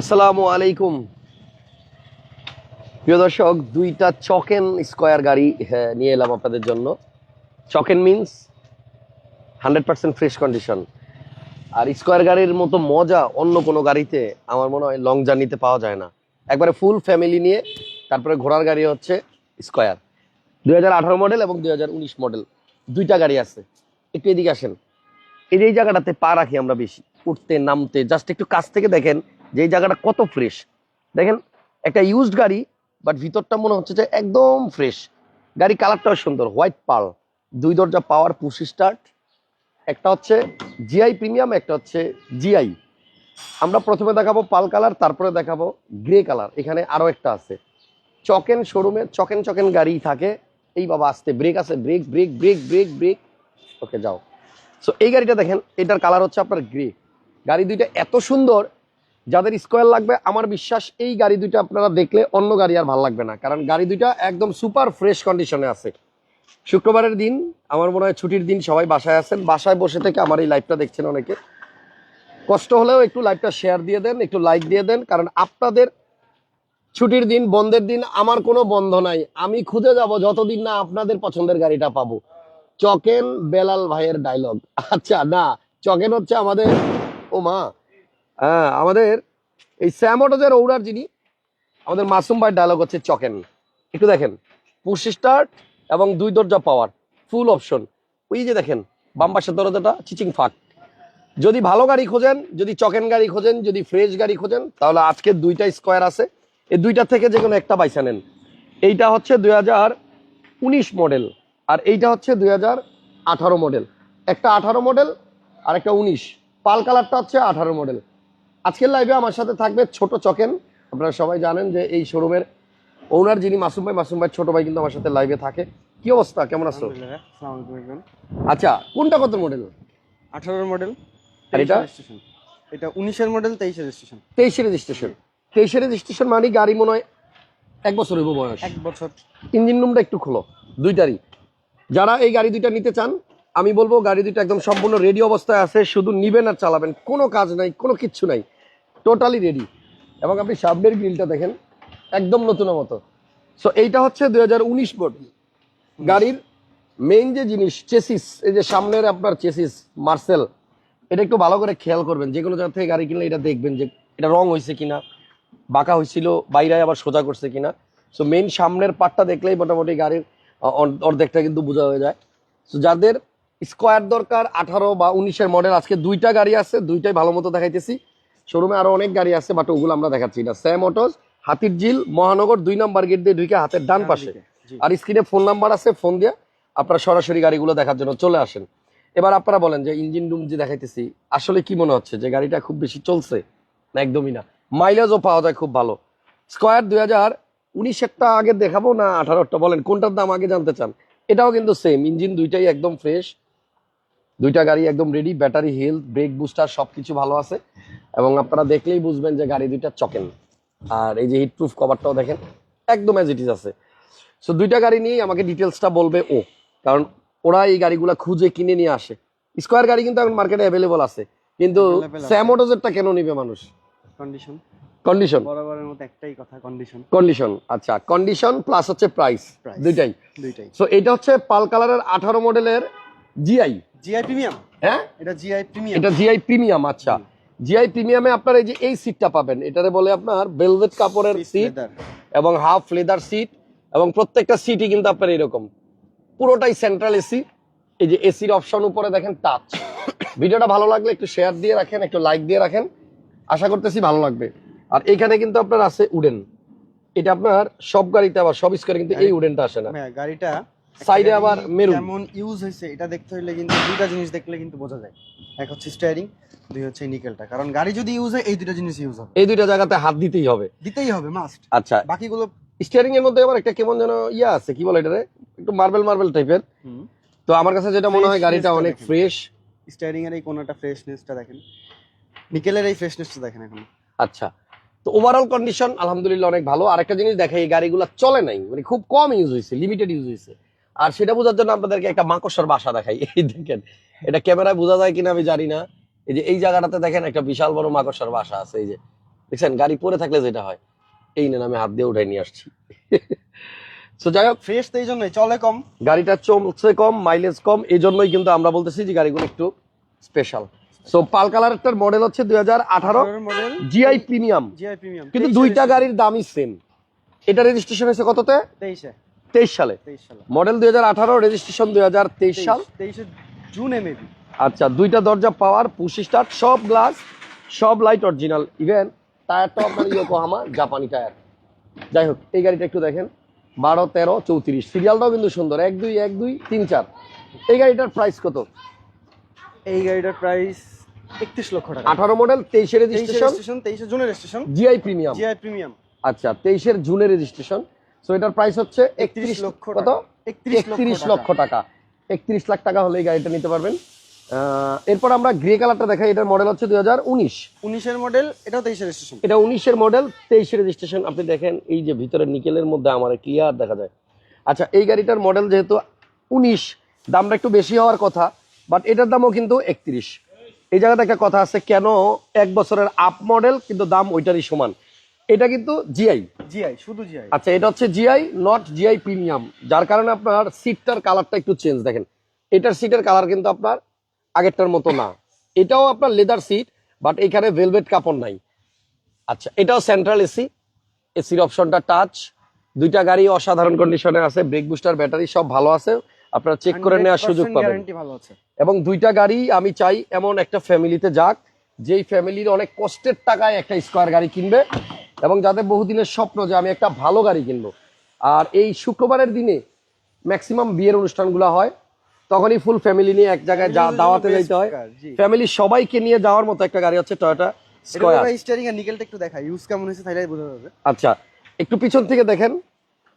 আসসালামু আলাইকুম। প্রিয় দর্শক দুইটা চকেন স্কোয়ার গাড়ি হ্যাঁ, নিয়ে এলাম আপনাদের জন্য। চকেন means hundred percent fresh condition আর স্কোয়ার গাড়ির মতো মজা অন্য কোনো গাড়িতে আমার মনে হয় লং জার্নিতে পাওয়া যায় না। একবারে ফুল ফ্যামিলি নিয়ে তারপরে ঘোড়ার গাড়ি হচ্ছে স্কোয়ার। দুই হাজার আঠারো মডেল এবং দুই হাজার উনিশ মডেল দুইটা গাড়ি আছে। একটু এদিকে আসেন। এই জায়গাটাতে পা রাখি আমরা বেশি। উঠতে নামতে জাস্ট একটু কাছ থেকে দেখেন যে জায়গাটা কত ফ্রেশ দেখেন, একটা ইউজড গাড়ি বাট ভিতরটা মনে হচ্ছে যে একদম ফ্রেশ গাড়ি কালারটাও সুন্দর হোয়াইট পাল দুই দরজা পাওয়ার পুশ স্টার্ট একটা হচ্ছে জিআই প্রিমিয়াম একটা হচ্ছে জিআই আমরা প্রথমে দেখাবো পাল কালার তারপরে দেখাবো গ্রে কালার এখানে আরও একটা আছে। চকেন শোরুমে চকেন চকেন গাড়ি থাকে। এই বাবা, আসতে ব্রেক আছে brake brake brake brake brake okay যাও। সো এই গাড়িটা দেখেন, এটার কালার হচ্ছে আপনার গ্রে গাড়ি দুইটা এত সুন্দর যাদের স্কোয়ার লাগবে, আমার বিশ্বাস এই গাড়ি দুইটা আপনারা দেখলে অন্য গাড়ি আর ভালো লাগবে না। কারণ গাড়ি দুইটা একদম সুপার ফ্রেশ কন্ডিশনে আছে। শুক্রবারের দিন, আমার মনে হয় ছুটির দিন সবাই বাসায় আছেন। বাসায় বসে থেকে আমার এই লাইভটা দেখছেন অনেকে। কষ্ট হলেও একটু লাইভটা শেয়ার দিয়ে দেন, একটু লাইক দিয়ে দেন। কারণ আপনাদের ছুটির দিন, বন্ধের দিন আমার কোনো বন্ধ নাই। আমি খুঁজে যাব যতদিন না আপনাদের পছন্দের গাড়িটা পাবো। চকেন বেলাল ভাইয়ের ডায়লগ আচ্ছা না, চকেন হচ্ছে আমাদের ও মা হ্যাঁ আমাদের এই স্যামোটোজের ওনার যিনি, আমাদের মাসুম ভাইয়ের ডায়লগ হচ্ছে চকেন। একটু দেখেন পুশ স্টার্ট এবং দুই দরজা পাওয়ার ফুল অপশন ওই যে দেখেন, বাম পাশের দরজাটা চিচিং ফাঁক। যদি ভালো গাড়ি খোঁজেন, যদি চকেন গাড়ি খোঁজেন, যদি ফ্রেশ গাড়ি খোঁজেন, তাহলে আজকে দুইটা স্কোয়ার আছে। এই দুইটা থেকে যে কোনো একটা বাইসা নেন। এইটা হচ্ছে দুই হাজার উনিশ মডেল আর এইটা হচ্ছে দুই হাজার আঠারো মডেল একটা আঠারো মডেল আর একটা উনিশ। পাল কালারটা হচ্ছে আঠারো মডেল আজকের লাইভে আমার সাথে থাকবে ছোট চকেন। আপনারা সবাই জানেন যে এই শোরুমের ওনার যিনি মাসুম ভাই মাসুম ভাই ছোট ভাই কিন্তু আমার সাথে লাইভে থাকে। কি অবস্থা? কেমন আছো। আচ্ছা কোনটা কত মডেল 18 মডেল আর এটা? 23 এটা 19 এর মডেল 23 রেজিস্ট্রেশন তেইশে রেজিস্ট্রেশন তেইশে রেজিস্ট্রেশন মানে গাড়ি মনে হয় এক বছর হইব বয়স। এক বছর। ইঞ্জিন রুমটা একটু খোলো দুইটারই। যারা এই গাড়ি দুইটা নিতে চান আমি বলব গাড়ি দুটো একদম সম্পূর্ণ রেডি অবস্থায় আছে, শুধু নিবেন আর চালাবেন। কোনো কাজ নাই, কোনো কিচ্ছু নাই। টোটালি রেডি এবং আপনি সামনের গ্রিলটা দেখেন, একদম নতুনের মতো। সো এইটা হচ্ছে দুই হাজার উনিশ গাড়ির মেইন যে জিনিস চেসিস এই যে সামনের আপনার চেসিস মার্সেল এটা একটু ভালো করে খেয়াল করবেন। যে কোনো জায়গা থেকে গাড়ি কিনলে এটা দেখবেন যে এটা রং হয়েছে কিনা, বাঁকা হয়েছিল, বাইরে আবার সোজা করছে কিনা। সো মেইন সামনের পাটটা দেখলেই মোটামুটি গাড়ির অর্ধেকটা কিন্তু বোঝা হয়ে যায়। সো যাদের স্কোয়ার দরকার আঠারো বা উনিশের মডেল আজকে দুইটা গাড়ি আছে দুইটাই ভালো মতো দেখাইতেছি। শোরুমে আরও অনেক গাড়ি আছে বাট ওগুলো আমরা দেখাচ্ছি না। স্যাম অটোস হাতির ঝিল মহানগর দুই নম্বর গেট দিয়ে ঢুকে হাতের ডান পাশে। আর স্ক্রিনে ফোন নাম্বার আছে ফোন দিয়ে আপনারা সরাসরি গাড়িগুলো দেখার জন্য চলে আসেন। এবার আপনারা বলেন যে ইঞ্জিন রুম যে দেখাইতেছি আসলে কি মনে হচ্ছে যে গাড়িটা খুব বেশি চলছে? না একদমই না। মাইলেজও পাওয়া যায় খুব ভালো। স্কোয়ার দুই হাজার উনিশেরটা আগে দেখাবো না আঠারোটা বলেন কোনটার দাম আগে জানতে চান? এটাও কিন্তু সেম ইঞ্জিন দুইটাই একদম ফ্রেশ দুইটা গাড়ি একদম ready battery health brake booster সবকিছু ভালো আছে। এবং আপনারা দেখলেই বুঝবেন যে গাড়ি দুইটা চকেন। আর এই যে হিট প্রুফ কভারটাও দেখেন একদম অ্যাজ ইট ইজ আছে। সো দুইটা গাড়ি নিয়েই আমাকে ডিটেলসটা বলবে ও। কারণ ওরা এই গাড়িগুলা খুঁজে কিনে নিয়ে আসে। স্কোয়ার গাড়ি কিন্তু এখন মার্কেটে অ্যাভেলেবল আছে। কিন্তু আছে। স্যামোটোজেরটা কেন নিবে মানুষ? কন্ডিশন কন্ডিশন বরাবরের মতো একটাই কথা কন্ডিশন কন্ডিশন আচ্ছা। কন্ডিশন প্লাস হচ্ছে প্রাইস দুইটাই। দুইটাই। সো এটা হচ্ছে পাল কালারের আঠারো মডেলের জিআই জিআই প্রিমিয়াম হ্যাঁ? এটা জিআই প্রিমিয়াম এটা জিআই প্রিমিয়াম আচ্ছা। জিআই প্রিমিয়ামে আপনার এই যে এই সিটটা পাবেন এটারে বলে আপনার ভেলভেট কাপড়ের সিট এবং হাফ লেদার সিট এবং প্রত্যেকটা সিটই কিন্তু আপনার এরকম। পুরোটাই সেন্ট্রাল এসি এই যে এসির অপশন উপরে দেখেন টাচ ভিডিওটা ভালো লাগলে একটু শেয়ার দিয়ে রাখেন একটু লাইক দিয়ে রাখেন। আশা করতেছি ভালো লাগবে। আর এখানে কিন্তু আপনার আছে উডেন এটা আপনার সব গাড়িতে আবার সব স্কোয়ারে কিন্তু এই উডেনটা আসে না। হ্যাঁ গাড়িটা একটা আবার মেরুন। কেমন ইউজ হয়েছে এটা দেখতে হইলে কিন্তু দুইটা জিনিস দেখলে কিন্তু বোঝা যায়। এক হচ্ছে স্টিয়ারিং দুই হচ্ছে নিকেলটা কারণ গাড়ি যদি ইউজ হয় এই দুটো জিনিস ইউজ হবে। এই দুইটা জায়গাতে হাত দিতেই হবে। দিতেই হবে মাস্ট আচ্ছা। বাকিগুলো স্টিয়ারিং এর মধ্যে আবার একটা কেমন যেন ইয়া আছে কি বলে এটারে? একটু মার্বেল মার্বেল টাইপের তো আমার কাছে যেটা মনে হয় গাড়িটা অনেক ফ্রেশ স্টিয়ারিং এর এই কোনটা ফ্রেশনেসটা দেখেন। নিকেলের এই ফ্রেশনেসটা দেখেন এখন। আচ্ছা। তো ওভারঅল কন্ডিশন আলহামদুলিল্লাহ অনেক ভালো। আরেকটা জিনিস দেখে এই গাড়িগুলো চলে নাই। মানে খুব কম ইউজ হয়েছে লিমিটেড ইউজ হয়েছে আর সেটা বোঝার জন্য আপনাদেরকে একটা মাকড়সার বাসা দেখাই। এই দেখেন এটা ক্যামেরায় বোঝা যায় কিনা আমি জানি না। এই যে এই জায়গাটাতে দেখেন একটা বিশাল বড় মাকড়সার বাসা আছে এই যে। দেখছেন গাড়ি পরে থাকলে যেটা হয় এই নেন আমি হাত দিয়ে উঠাই নিয়ে আসছি। তো যাই হোক ফ্রেশ তো এই জন্যই চলে কম। গাড়িটা চলছে কম মাইলেজ কম এই জন্যই কিন্তু আমরা বলতেছি যে গাড়িগুলো একটু স্পেশাল সো পাল কালারটার মডেল হচ্ছে দুই হাজার আঠারো প্রিমিয়াম জিআই প্রিমিয়াম কিন্তু দুইটা গাড়ির দামই সেম এটা রেজিস্ট্রেশন হয়েছে কততে? তেইশে। তেইশ সালে। মডেল দুই হাজার আঠারো রেজিস্ট্রেশন দুই হাজার তেইশ সাল। তেইশে জুন এমএবি আচ্ছা দুইটা দরজা পাওয়ার পুশ স্টার্ট সব গ্লাস সব লাইট অরিজিনাল ইভেন টায়ারটা আপনার ইয়োকোহামা জাপানি টায়ার যাই হোক এই গাড়িটা একটু দেখেন। বারো তেরো চৌত্রিশ। সিরিয়ালটাও কিন্তু সুন্দর। এক দুই এক দুই তিন চার। এই গাড়িটার প্রাইস কত? এই গাড়িটার প্রাইস একত্রিশ লক্ষ টাকা। আঠারো মডেল তেইশে রেজিস্ট্রেশন তেইশে জুনের registration G I premium G I premium আচ্ছা তেইশের জুনের রেজিস্ট্রেশন সো এটার প্রাইস হচ্ছে একত্রিশ লক্ষ কত। একত্রিশ লক্ষ টাকা। একত্রিশ লাখ টাকা হলে এই গাড়িটা নিতে পারবেন। এরপর আমরা গ্রে কালারটা দেখাই। এটার মডেল হচ্ছে দুই হাজার উনিশ। উনিশের মডেল এটাও তেইশে রেজিস্ট্রেশন এটা উনিশের মডেল তেইশে রেজিস্ট্রেশন আপনি দেখেন এই যে ভিতরে নিকেলের মধ্যে আমার ক্লিয়ার দেখা যায়। আচ্ছা এই গাড়িটার মডেল যেহেতু উনিশ দামটা একটু বেশি হওয়ার কথা বাট এটার দামও কিন্তু একত্রিশ। এই জায়গাতে একটা কথা আছে কেন এক বছরের আপ মডেল কিন্তু দাম ওইটারই সমান? এটা কিন্তু জিআই জিআই শুধু জিআই আচ্ছা এটা হচ্ছে জিআই নট জিআই প্রিমিয়াম যার কারণে আপনার সিটটার কালারটা একটু চেঞ্জ দেখেন। এটার সিটের কালার কিন্তু আপনার আগেরটার মতো না। এটাও আপনার লেদার সিট বাট এখানে ভেলভেট কাপড় নাই। আচ্ছা এটাও সেন্ট্রাল এসি এসির অপশনটা টাচ দুইটা গাড়ি অসাধারণ কন্ডিশনে আছে ব্রেক বুস্টার ব্যাটারি সব ভালো আছে। আপনারা চেক করে নেওয়ার সুযোগ পাবেন। গ্যারান্টি ভালো আছে। এবং দুইটা গাড়ি আমি চাই এমন একটা ফ্যামিলিতে যাক যেই ফ্যামিলির অনেক কষ্টের টাকায় একটা স্কোয়ার গাড়ি কিনবে। এবং যাদের বহুদিনের স্বপ্ন যে আমি একটা ভালো গাড়ি কিনবো। আর এই শুক্রবারের দিনে ম্যাক্সিমাম বিয়ের অনুষ্ঠানগুলো হয় তখনই ফুল ফ্যামিলি নিয়ে এক জায়গায় যা দাওয়াতে যাইতে হয়। ফ্যামিলি সবাইকে নিয়ে যাওয়ার মতো একটা গাড়ি হচ্ছে টয়োটা স্কয়ার স্টিয়ারিং আর নিকেলটা একটু দেখা ইউজ কেমন হয়েছে তাইলে বোঝা যাবে। আচ্ছা একটু পিছন থেকে দেখেন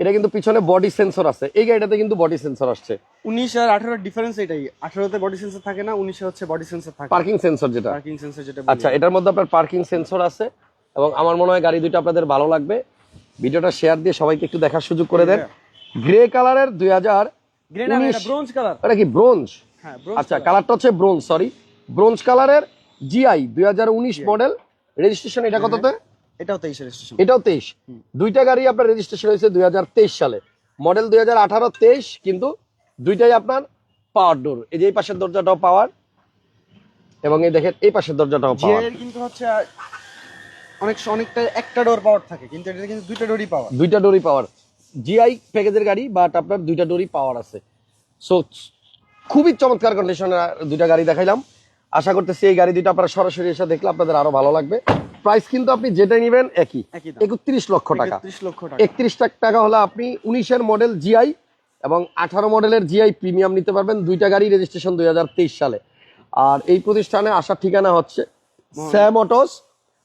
এটা কিন্তু পিছনে বডি সেন্সর আছে। এই গাড়িটাতে কিন্তু বডি সেন্সর আসছে। উনিশ আর আঠারোর ডিফারেন্স এটাই। আঠারোতে বডি সেন্সর থাকে না উনিশে হচ্ছে বডি সেন্সর থাকে। পার্কিং সেন্সর যেটা। পার্কিং সেন্সর যেটা আচ্ছা এটার মধ্যে আপনার পার্কিং সেন্সর আছে। এবং আমার মনে হয় গাড়ি দুটো আপনাদের ভালো লাগবে। ভিডিওটা শেয়ার দিয়ে সবাইকে একটু দেখার সুযোগ করে দেন। গ্রে কালারের দুই হাজার এটা কি ব্রোঞ্জ হ্যাঁ আচ্ছা কালারটা হচ্ছে ব্রোঞ্জ সরি ব্রোঞ্জ কালারের জিআই দুই হাজার উনিশ মডেল রেজিস্ট্রেশন এটা কততে? এটাও তেইশে রেজিস্ট্রেশন এটাও তেইশ। দুইটা গাড়ি আপনার রেজিস্ট্রেশন হয়েছে দুই সালে। মডেল দুই হাজার আঠারো তেইশ কিন্তু দুইটাই আপনার পাওয়ার ডোর এই যে এই পাশের দরজাটাও পাওয়ার এবং এই দেখেন এই পাশের দরজাটাও পাওয়ার কিন্তু হচ্ছে অনেক অনেকটা একটা ডোর পাওয়ার থাকে কিন্তু এটা কিন্তু দুইটা ডোরই পাওয়ার দুইটা ডোরি পাওয়ার জিআই প্যাকেজের গাড়ি বাট আপনার দুইটা ডোরি পাওয়ার আছে। সো খুবই চমৎকার কন্ডিশনে দুইটা গাড়ি দেখাইলাম। আশা করতেছি এই গাড়ি দুইটা আপনারা সরাসরি এসে দেখলে আপনাদের আরও ভালো লাগবে। প্রাইস কিন্তু আপনি যেটা নেবেন একই। একই একত্রিশ লক্ষ টাকা। একত্রিশ লক্ষ টাকা। একত্রিশ লাখ টাকা হলে আপনি উনিশের মডেল জিআই এবং আঠারো মডেলের জিআই প্রিমিয়াম নিতে পারবেন। দুইটা গাড়ি রেজিস্ট্রেশন দুই হাজার তেইশ সালে। আর এই প্রতিষ্ঠানে আসার ঠিকানা হচ্ছে স্যাম অটোস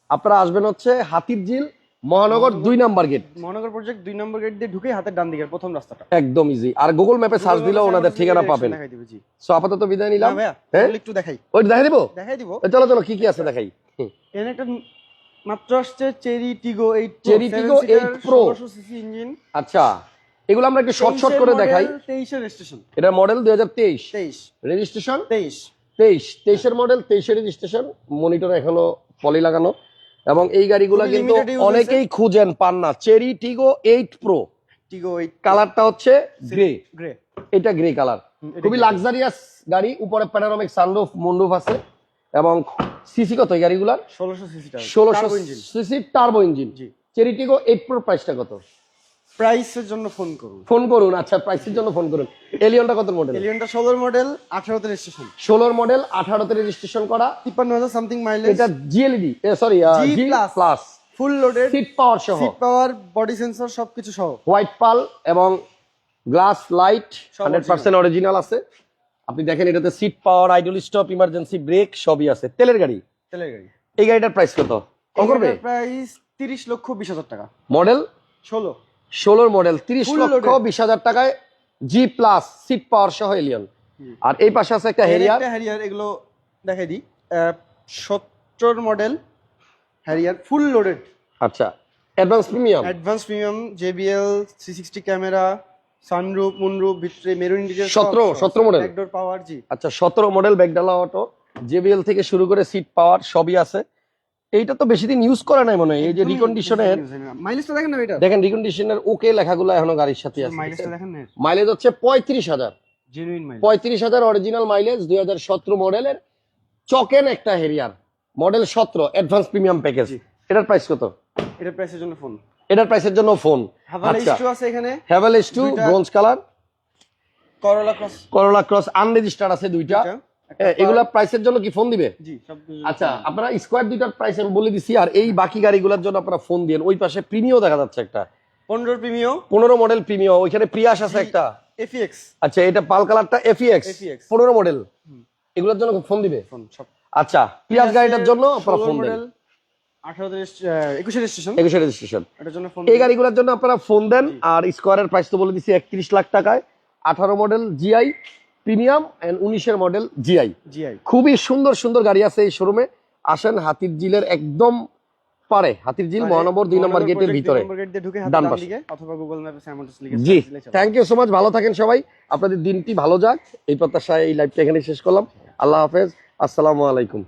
আপনারা আসবেন হচ্ছে হাতিরঝিল মহানগর দুই নাম্বার গেট মহানগর প্রজেক্ট দুই নম্বর গেট দিয়ে ঢুকেই হাতের ডান দিকের প্রথম রাস্তাটা। একদম ইজি আর গুগল ম্যাপে সার্চ দিলেও ওনাদের ঠিকানা পাবেন। সো আপাতত বিদায় নিলাম। হ্যাঁ? একটু দেখাই। ওই দেখাই দিব? দেখাই দিব। চলো চলো কি কি আছে দেখাই। এখানে একটা মাত্র আসছে Chery Tiggo 8 Chery Tiggo 8 Pro। CC engine আচ্ছা এগুলো আমরা একটু শর্ট শর্ট করে দেখাই। 23 এর রেজিস্ট্রেশন এটা মডেল দুই হাজার তেইশ। 23 রেজিস্ট্রেশন 23 তেইশ। তেইশের মডেল তেইশের রেজিস্ট্রেশন মনিটর এখনও পলি লাগানো। এবং এই গাড়িগুলো কিন্তু অনেকেই খুঁজেন পান না। Chery Tiggo eight pro Tiggo eight কালারটা হচ্ছে গ্রে গ্রে এটা গ্রে কালার খুবই লাক্সারিয়াস গাড়ি। উপরে প্যানারোমিক সানরুফ মুন্ডুফ আছে। এবং সিসি কত এই গাড়িগুলার? ষোলোশো সিসি ষোলোশো CC turbo engine Chery Tiggo eight pro প্রাইসটা কত? প্রাইসের জন্য ফোন করুন। ফোন করুন আচ্ছা প্রাইসের জন্য ফোন করুন। এলিয়নটা কত মডেল এলিয়নটা 16 মডেল 18 তে রেজিস্ট্রেশন ষোলোর মডেল আঠারোতে রেজিস্ট্রেশন করা। 53000 সামথিং মাইলেজ এটা জিএলইডি sorry G. Plus full loaded seat power সহ। সিট পাওয়ার বডি সেন্সর সবকিছু সহ। হোয়াইট পাল এবং গ্লাস লাইট সব হান্ড্রেড পার্সেন্ট অরিজিনাল আছে। আপনি দেখেন এটাতে seat power idle stop emergency brake সবই আছে। তেলের গাড়ি? তেলের গাড়ি। এই গাড়িটার প্রাইস কত? কত করবে? প্রাইস 30 লক্ষ 20 হাজার টাকা। মডেল 16 ষোলোর মডেল তিরিশ লক্ষ বিশ হাজার টাকায় জি প্লাস সিট পাওয়ার সহ এলিয়ন আর এই পাশে আছে একটা হেরিয়ার হ্যারিয়ার এগুলো দেখাই দিই। সত্তর মডেল হ্যারিয়ার ফুল লোডেড আচ্ছা advance premium advance premium JBL three sixty camera sunroof moonroof ভিতরে maroon indicator 17 17 model? Backdoor power জি। আচ্ছা সতেরো মডেল ব্যাগডালা অটো জেবিএল থেকে শুরু করে সিট পাওয়ার সবই আছে। এইটা তো বেশি দিন ইউজ করে নাই মনে হয় এই যে রিকন্ডিশনের মাইলেজটা দেখেন না এটা দেখেন রিকন্ডিশনের ওকে লেখাগুলো এখনও গাড়ির সাথে আছে মাইলেজটা দেখেন না মাইলেজ হচ্ছে পঁয়ত্রিশ হাজার। জেনুইন মাইলেজ পঁয়ত্রিশ হাজার অরিজিনাল মাইলেজ দুই হাজার সতেরো মডেলের চকেন একটা হেরিয়ার মডেল সতেরো অ্যাডভান্স প্রিমিয়াম প্যাকেজ এটার প্রাইস কত? এটা প্রাইসের জন্য ফোন এটার প্রাইসের জন্য ফোন হাভালা আচ্ছা। আছে এখানে। হ্যাভেল এস টু দুইটা- bronze colour Corolla cross Corolla cross unregistered আছে দুইটা। এগুলা প্রাইসের জন্য কি ফোন দিবে? আচ্ছা আপনারা স্কোয়ার দুইটার প্রাইস আমি বলে দিছি আর এই বাকি গাড়িগুলোর জন্য আপনারা ফোন দিন ওই পাশে প্রিমিও দেখা যাচ্ছে একটা। পনেরো প্রিমিও পনেরো মডেল প্রিমিও ওইখানে প্রিয়াস আছে একটা। এফিএক্স আচ্ছা এটা পাল কালারটা এফিএক্স FEX পনেরো মডেল। এগুলোর জন্য ফোন দিবে? আচ্ছা পিয়াজ গাড়িটার জন্য আপনারা ফোন দেন। এই গাড়িগুলোর জন্য আপনারা ফোন দেন আর স্কোয়ারের প্রাইস তো বলে দিছি একত্রিশ লাখ টাকায়। আঠারো মডেল জিআই প্রিমিয়াম এন্ড উনিশের মডেল জিআই জিআই খুবই সুন্দর সুন্দর গাড়ি আছে এই শোরুমে আসেন হাতির জিলের একদম পারে। হাতির জিল মহানগর দুই নম্বর গেটের ভিতরে। গেট ডান ডান পাশে। অথবা গুগল ম্যাপে জি থ্যাংক ইউ সো মাচ ভালো থাকেন সবাই। আপনাদের দিনটি ভালো যাক। এই প্রত্যাশায় এই লাইভটা এখানে শেষ করলাম। আল্লাহ হাফেজ। আসসালামু আলাইকুম।